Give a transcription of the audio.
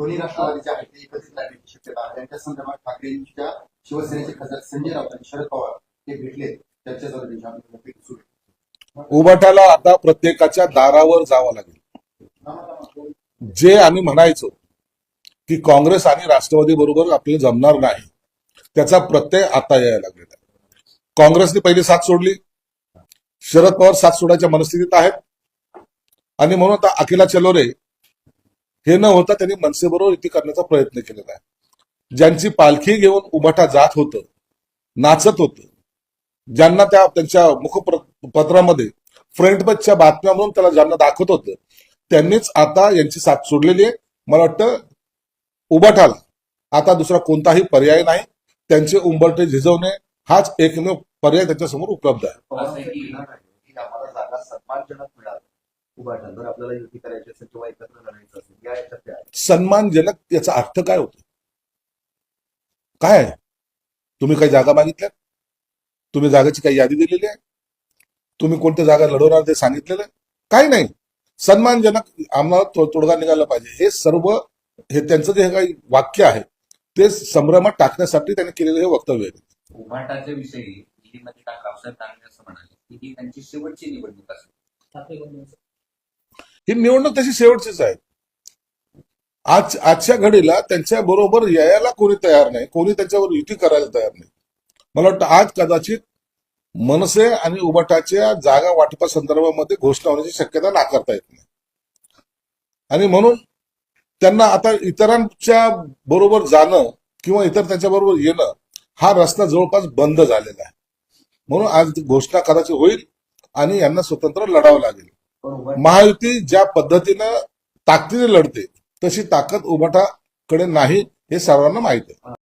दोन्ही राष्ट्रवादीचे आहेत ते एकत्रित राहण्याची शक्यता. आहे त्यांच्या संदर्भात ठाकरेंच्या शिवसेनेचे खासदार संजय राऊत आणि शरद पवार हे भेटले. चर्चा चालू आहे सुरू आहे. आता प्रत्येकाच्या दारावर जावं लागेल. जे आम्ही म्हणायचो की काँग्रेस आणि राष्ट्रवादी बरोबर आपल्याला जमणार नाही त्याचा प्रत्यय आता यायला लागलेला काँग्रेसने पहिली साथ सोडली शरद पवार साथ सोडायच्या मनस्थितीत आहेत. आणि म्हणून आता अखिला चलोरे हे न होता त्यांनी मनसेबरोबर युती करण्याचा प्रयत्न केलेला आहे. ज्यांची पालखी घेऊन उभाटा जात होतं नाचत होतं ज्यांना त्या त्यांच्या मुखपत्रामध्ये फ्रंट पेजच्या बातम्या म्हणून त्याला ज्यांना दाखवत होतं त्यांनीच आता यांची साथ सोडलेली आहे. मला वाटतं उभाटाला आता दुसरा कोणताही पर्याय नाही. त्यांचे उंबरटे झिजवणे हाच एकमेव पर्याय त्याच्यासमोर उपलब्ध आहे. उभाटा जर आपल्याला युती करायची असेल किंवा एकत्र लढायचं असेल या याच्यात. सन्मानजनक याचा अर्थ काय होतो? काय आहे? तुम्ही काही जागा मागितल्या तुम्ही जागेची काही यादी दिलेली आहे? तुम्ही कोणत्या जागा लढवणार ते सांगितलेलं आहे? काही नाही. सन्मानजनक आम्हाला तो- तोडगा निघाला पाहिजे. हे सर्व हे त्यांचं जे काही वाक्य आहे ते संभ्रमात टाकण्यासाठी त्यांनी केलेलं हे वक्तव्य आहे. उभाटाच्या विषयी दिल्लीमध्ये रावसाहेब दानवे असं म्हणाले की ही त्यांची शेवटची निवडणूक असेल. ही निवडणूक तशी शेवटचीच आहे. आज आजच्या घडीला त्यांच्या बरोबर यायला कोणी तयार नाही कोणी त्यांच्यावर युती करायला तयार नाही. मला वाटतं आज कदाचित मनसे आणि उबाटाच्या जागा वाटपा संदर्भामध्ये घोषणा होण्याची शक्यता नाकारता येत नाही. आणि म्हणून त्यांना आता इतरांच्या बरोबर जाणं किंवा इतर त्यांच्याबरोबर येणं हा रस्ता जवळपास बंद झालेला आहे. म्हणून आज घोषणा कदाचित होईल आणि यांना स्वतंत्र लढावं लागेल. महायुती ज्या पद्धतीनं ताकदीने लढते तशी ताकद उभाटाकडे नाही हे सर्वांना माहीत आहे.